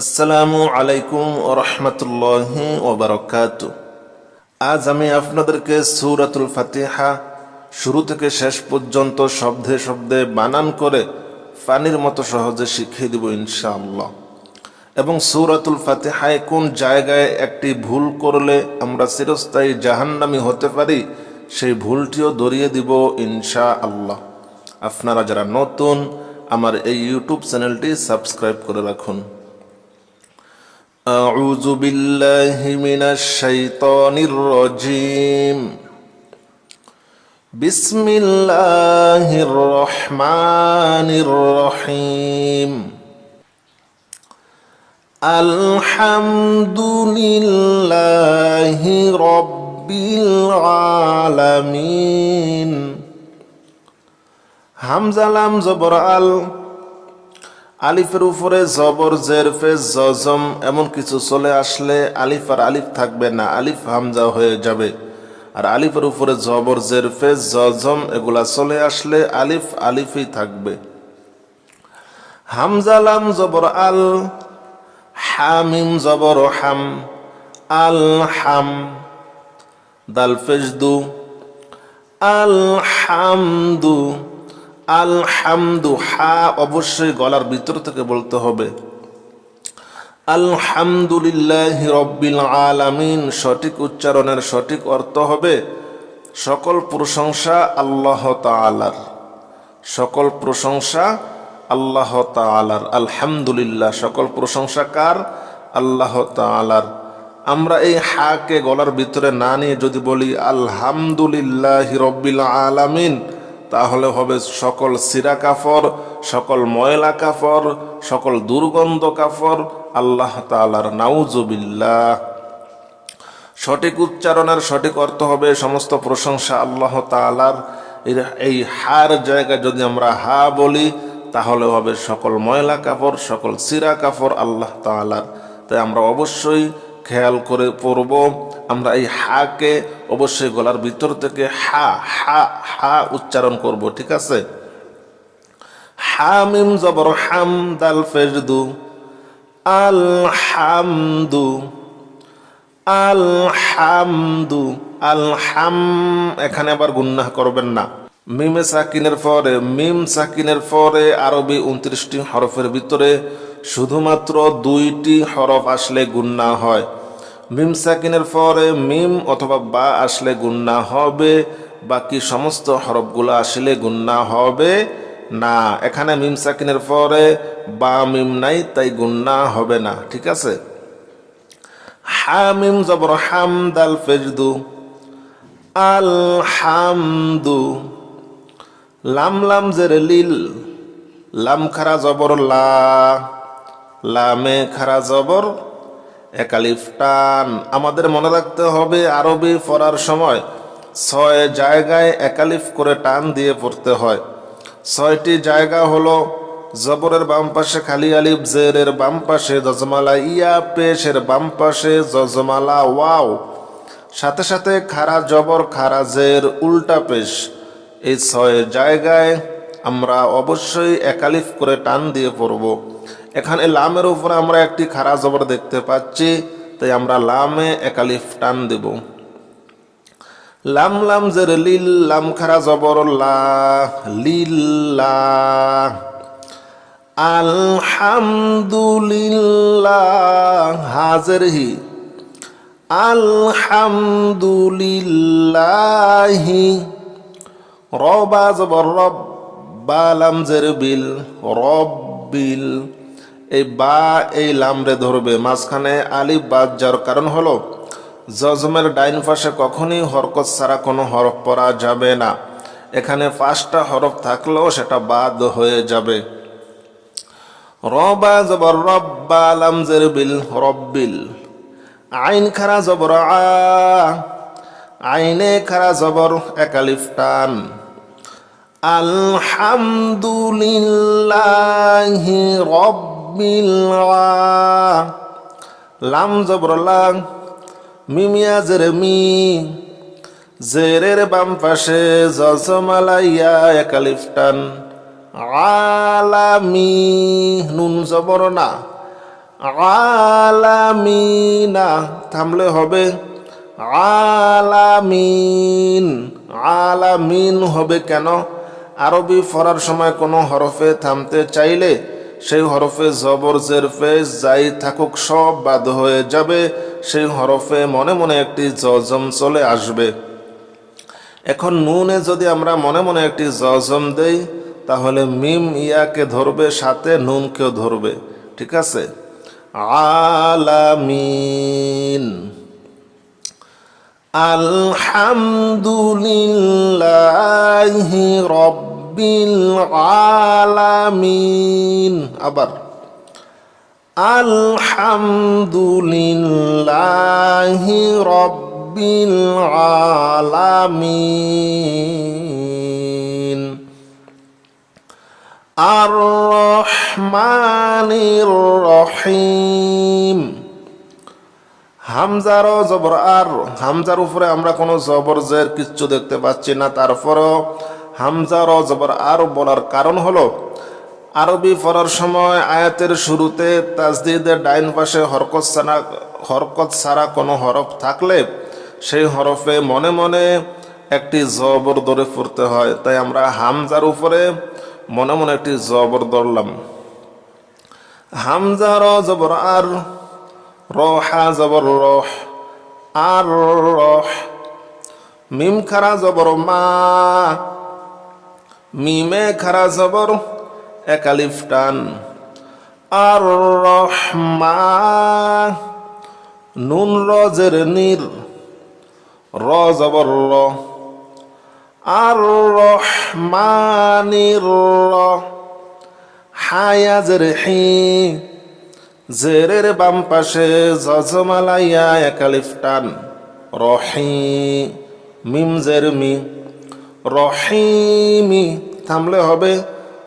আসসালামু আলাইকুম ও রহমতুল্লাহ ওবরকাত আজ আমি আপনাদেরকে সৌরাতুল ফাতিহা শুরু থেকে শেষ পর্যন্ত শব্দে শব্দে বানান করে পানির মতো সহজে শিখিয়ে দিব ইনশাআল্লাহ। এবং সৌরাতুল ফাতিহায় কোন জায়গায় একটি ভুল করলে আমরা চিরস্থায়ী জাহান্নামি হতে পারি, সেই ভুলটিও ধরিয়ে দিব ইনশা আল্লাহ আপনারা যারা নতুন, আমার এই ইউটিউব চ্যানেলটি সাবস্ক্রাইব করে রাখুন। أعوذ بالله من الشيطان الرجيم بسم الله الرحمن الرحيم الحمد لله رب العالمين همزة لام زبر আলিফের উপরে জবর, জেরফে, জজম এমন কিছু চলে আসলে আলিফ আর আলিফ থাকবে না, আলিফ হামজা হয়ে যাবে। আর আলিফের উপরে জবর, জেরফে, জজম এগুলা চলে আসলে আলিফ আলিফই থাকবে। হামজালাম জবর, আল হামিম জবর হাম, আল হাম, দাল ফেজদু, আল হামদু। আলহামদু হা, অবশ্যই গলার ভিতর থেকে বলতে হবে। আলহামদুলিল্লাহ রব্বিল আলামিন, সঠিক উচ্চারণের সঠিক অর্থ হবে সকল প্রশংসা আল্লাহ তালার সকল প্রশংসা আল্লাহ তালার আলহামদুলিল্লাহ, সকল প্রশংসা কার? আল্লাহ তালার আমরা এই হাকে গলার ভিতরে না নিয়ে যদি বলি আলহামদুলিল্লাহ রব্বিল আলামিন তাহলে হবে সকল সিরা কাফর, সকল ময়লা কাফর, সকল দুর্গন্ধ কাফর। আল্লাহ তালার নাউজুবিল্লাহ সঠিক উচ্চারণের সঠিক অর্থ হবে সমস্ত প্রশংসা আল্লাহ তালার এই হার জায়গায় যদি আমরা হা বলি, তাহলে হবে সকল ময়লা কাপড় সকল সিরা কাপড় আল্লাহ তালার তাই আমরা অবশ্যই খেয়াল করে পড়ব। আমরা এই হাকে অবশ্যই গলার ভিতর থেকে হা হা হা উচ্চারণ করব, ঠিক আছে? হামিম জবর হাম দাল ফেজদু আল হামদু আল হামদু আল হাম এখানে আবার গুন্নাহ করবেন না। মিমে সাকিনের পরে, মিম সাকিনের পরে আরবি উনত্রিশটি হরফের ভিতরে শুধুমাত্র দুইটি হরফ আসলে গুন্না হয়। মিম সাকিনের পরে মিম অথবা বা আসলে গুন্না হবে, বাকি সমস্ত হরফগুলো আসলে গুন্না হবে। না, এখানে মিম সাকিনের পরে বা মিম নাই, তাই গুন্না হবে না, ঠিক আছে? হামিম জবর হাম দাল ফেজদু, আল হামদু, লাম লাম জের লিল, লাম খারা জবর লা, লামে খারা জবর একালিফ টান। আমাদের মনে রাখতে হবে, আরবি পড়ার সময় ছয় জায়গায় একালিফ করে টান দিয়ে পড়তে হয়। ছয়টি জায়গা হলো জবরের বাম পাশে খালি আলিফ, জেরের বাম পাশে জজমালা ইয়া, পেশের বাম পাশে জজমালা ওয়াও। সাথে সাথে খারা জবর, খারা জের, উল্টা পেশ। এই ছয় জায়গায় আমরা অবশ্যই একালিফ করে টান দিয়ে পড়ব। এখানে লামের উপরে আমরা একটি খারা জবর দেখতে পাচ্ছি, তাই আমরা লামে একালিফ টান দেব। লাম লাম জের লিল, লাম খারা জবর লা লিল্লা আলহামদুলিল্লাহ, হাজের হি। আলহামদুলিল্লাহি। রবা জবর রব বালাম জের বিল, রব্বিল। এই বা, এই লামরে ধরবে। মাঝখানে আলিফ বাদ যার কারণ হলো জজমের ডাইন পাশে কখনই হরকত ছাড়া কোনো হরফ পড়া যাবে না। এখানে পাঁচটা হরফ থাকলেও সেটা বাদ হয়ে যাবে। রবা জবর রব্বা লাম জের বিল রব্বিল। আইন খারা জবর আ, আইনে খারা জবর একালিফ টান। আলহামদুলিল্লাহি রব্বিল লাম জবর লাং, মিমিয়া জেরে মি। জেরের বাম পাশে জজমালাইয়া একালিফ টান। আলামি জবর না। থামলে হবে। আলামিন আলামিন হবে কেন? আরবি ফরার সময় কোনো হরফে থামতে চাইলে সেই হরফে জবর জেরফে যাই থাকুক, সব বাদ হয়ে যাবে। সেই হরফে মনে মনে একটি জজম চলে আসবে। এখন নুনে যদি আমরা মনে মনে একটি জজম দেই, তাহলে মিম ইয়াকে ধরবে, সাথে নুনকেও ধরবে। ঠিক আছে? আলামিন। আলহামদুলিল্লাহি রব্বিল আলামিন। আবার, আলহামদুলিল্লাহি রব্বিল আলামিন। আর রহমানির রহিম। হামজার জবর, আর হামজার উপরে আমরা কোনো জবর জের কিচ্ছু দেখতে পাচ্ছি না। তারপরও হামজার জবর আর বলার কারণ হলো, আরবি পড়ার সময় আয়াতের শুরুতে তাজদিদের ডাইন পাশে হরকত সারা হরকত ছাড়া কোনো হরফ থাকলে সেই হরফে মনে মনে একটি জবর ধরে পড়তে হয়। তাই আমরা হামজার উপরে মনে মনে একটি জবর ধরলাম। র জবর আর রহা জবর রহ, আর রহ। মিম খারা জবর মা মিমে খারা জবর একালিফ টান। আর রহমা নুন রজের নির, র জবর র। আর রহমানির হায়াজের হি, জেরের বাম পাশে জজমালাইয়া একালিফ টান। রহি, মিম জের মি, রহিমি থামলে হবে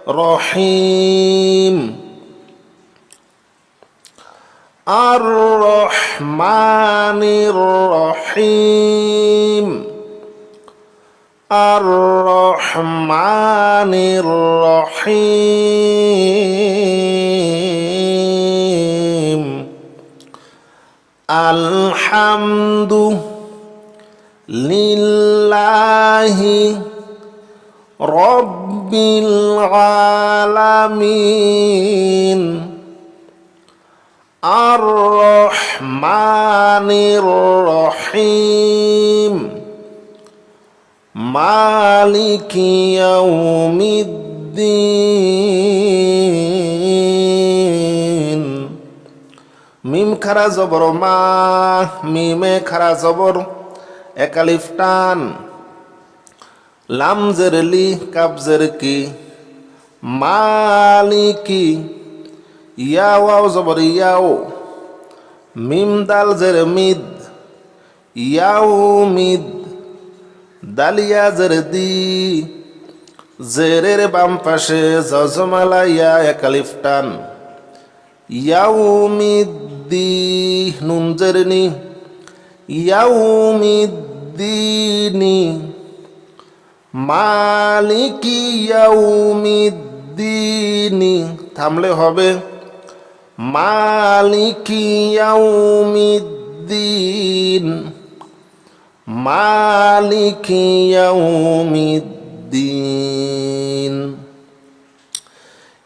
রহিম। আর রহমানির রহিম। আর রহমানির রহিম। আলহামদু লিল্লাহি রব্বিল আলামিন। আর রহমানির রহিম। মালিকি ইয়াউমিদ্দিন। মিম জবর মা মিমে খারা জবর একালিফ লাম জের লি কাব জের কি? মালিকি, ইয়াও জবর ইয়াও। মিম দাল জের মিদ, ইয়াও মিদ। দালিয়া জের দি, জেরের বাম পাশে জজমালা ইয়া একালিফ টান। ইয়াউমিদ্দি নুন জেরনি ইয়াউমিদ্দিনি মালিকি ইয়াউমিদ্দিনি থামলে হবে মালিকি ইয়াউমিদ্দিন মালিকি ইয়াউমিদ্দিন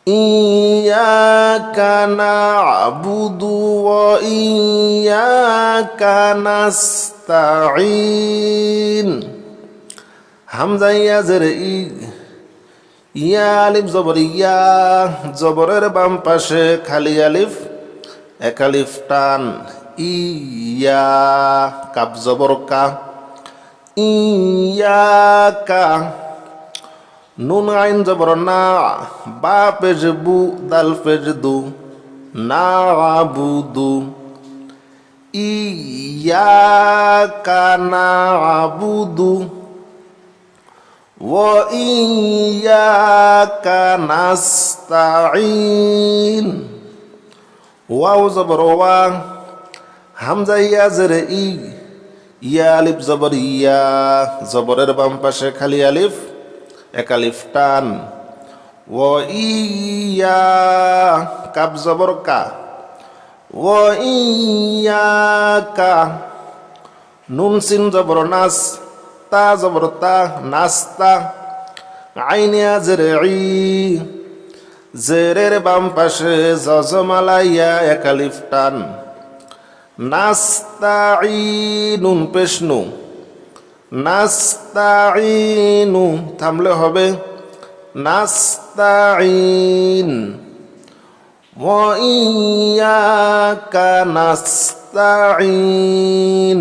إياك نعبد وإياك نستعين হামজা ইয়া জের ই, ইয়া আলিফ জবর, ইয়া জবরের বাম পাশে খালি আলিফ, এক আলিফ টান, ইয়া কাপ জবর কা, ইয়া কা, নুন আইন জবর না, বা পেজ বু, দাল পেজ দু, না বুদু ইয়াকা না বুদু وإياك نستعين ওয়াও জবর ওয়া হামজা ইয়া জেরে ই ইয়া আলিফ জবর ইয়া জবরের বাম পাশে খালি আলিফ এক আলিফ টান ও ইয়া কাব জবর কা ওয়াইয়াকা নুন সিন জবর নাস তা জবর তা নাস্তা আইনিয়া জেরে ই জেরের বাম পাশে জজমালাইয়া একালিফ টান নাস্তাইনুন পেশনু নাস্তাইনু থামলে হবে নাস্তাইন وإياك نستعين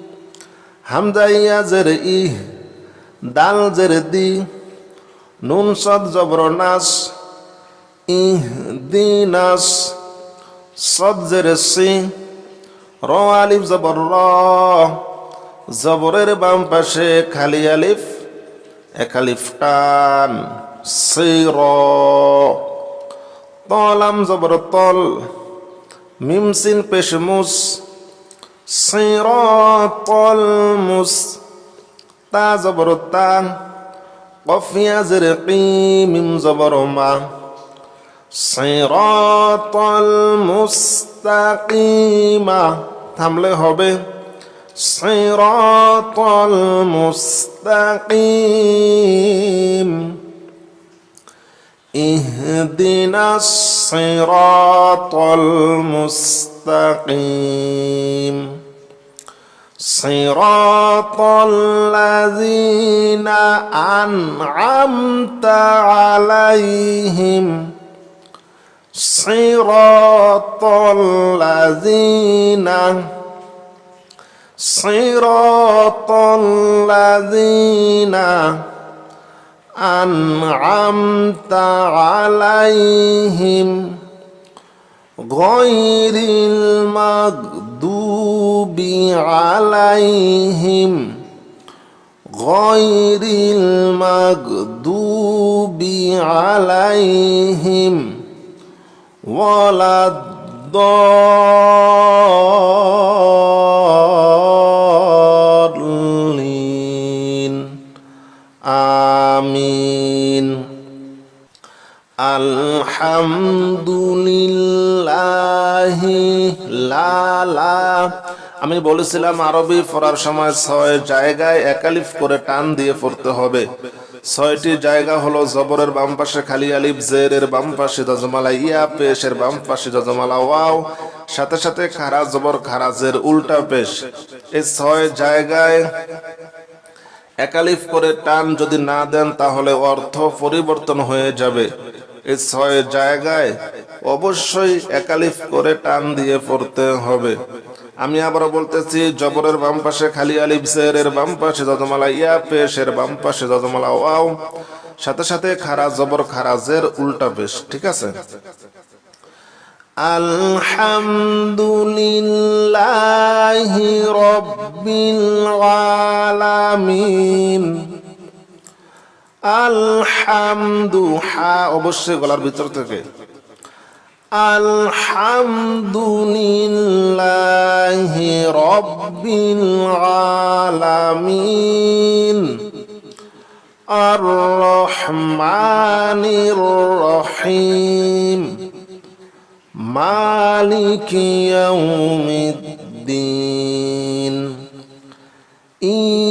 হামজা ইয়া জের ইহ দাল জের দি, নুন সদ জবর নাস, ইহ দিনাস সদ জের সি, র আলিফ জবর র, জবরের বাম পাশে খালি আলিফ, এক আলিফ টান, সি র। তলাম জবর তল মিমসিন পেশমুস সিরাতাল মুস্তা জবরতা কফিয়া জরকি মিম জবরমা। সিরাতাল মুস্তাকিমা, থামলে হবে। সিরাতাল মুস্তাকিম। ইহদিনা সিরাতাল মুস্তাকিম। صراط الذين أنعمت عليهم صراط الذين صراط الذين أنعمت عليهم غير المغضوب المغضوب عليهم غير المغضوب عليهم ولا الضالين آمين আমি বলেছিলাম, আরবি পড়ার সময় ছয় জায়গায় একালিফ করে টান দিয়ে পড়তে হবে। ছয়টি জায়গা হলো জবরের বাম পাশে খালি আলিফ, জেরের বাম পাশে দজমালা ইয়া, পেশের বাম পাশে দজমালা ওয়াও, সাথে সাথে খারা জবর খারাজের উল্টা পেশ। এই ছয় জায়গায় একালিফ করে টান যদি না দেন, তাহলে অর্থ পরিবর্তন হয়ে যাবে। এই ছয় জায়গায়, অবশ্যই একালিফ করে টান দিয়ে পড়তে হবে। আমি আবার বলতেছি, জবরের বাম পাশে খালি আলিফ, জেরের বাম পাশে যদমালা ইয়া, পেশের বাম পাশে যদমালা ওয়াও। সাথে সাথে খারা জবর খারাজের উল্টা পেশ ঠিক আছে? আলহামদুলিল্লাহি রব্বিল আলামিন। আলহামদু হা, অবশ্যই গলার ভিতর থেকে। আলহামদুলিল্লাহ রব্বিল আলামিন। আর রহমানির রহিম। মালিক ইয়াউমিদ্দিন। ইয়া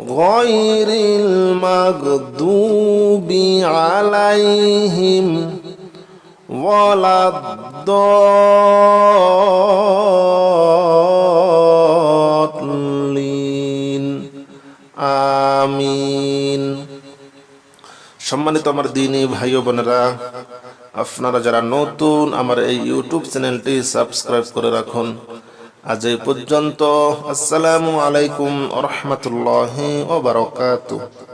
غير المغضوب عليهم ولا الضالين আমিন সম্মানিত আমার দিনী ভাই ও বোনেরা আপনারা যারা নতুন আমার এই ইউটিউব চ্যানেলটি সাবস্ক্রাইব করে রাখুন আজ পর্যন্ত আসসালামু আলাইকুম রহমতুল্লাহ ও বারকাতুহ।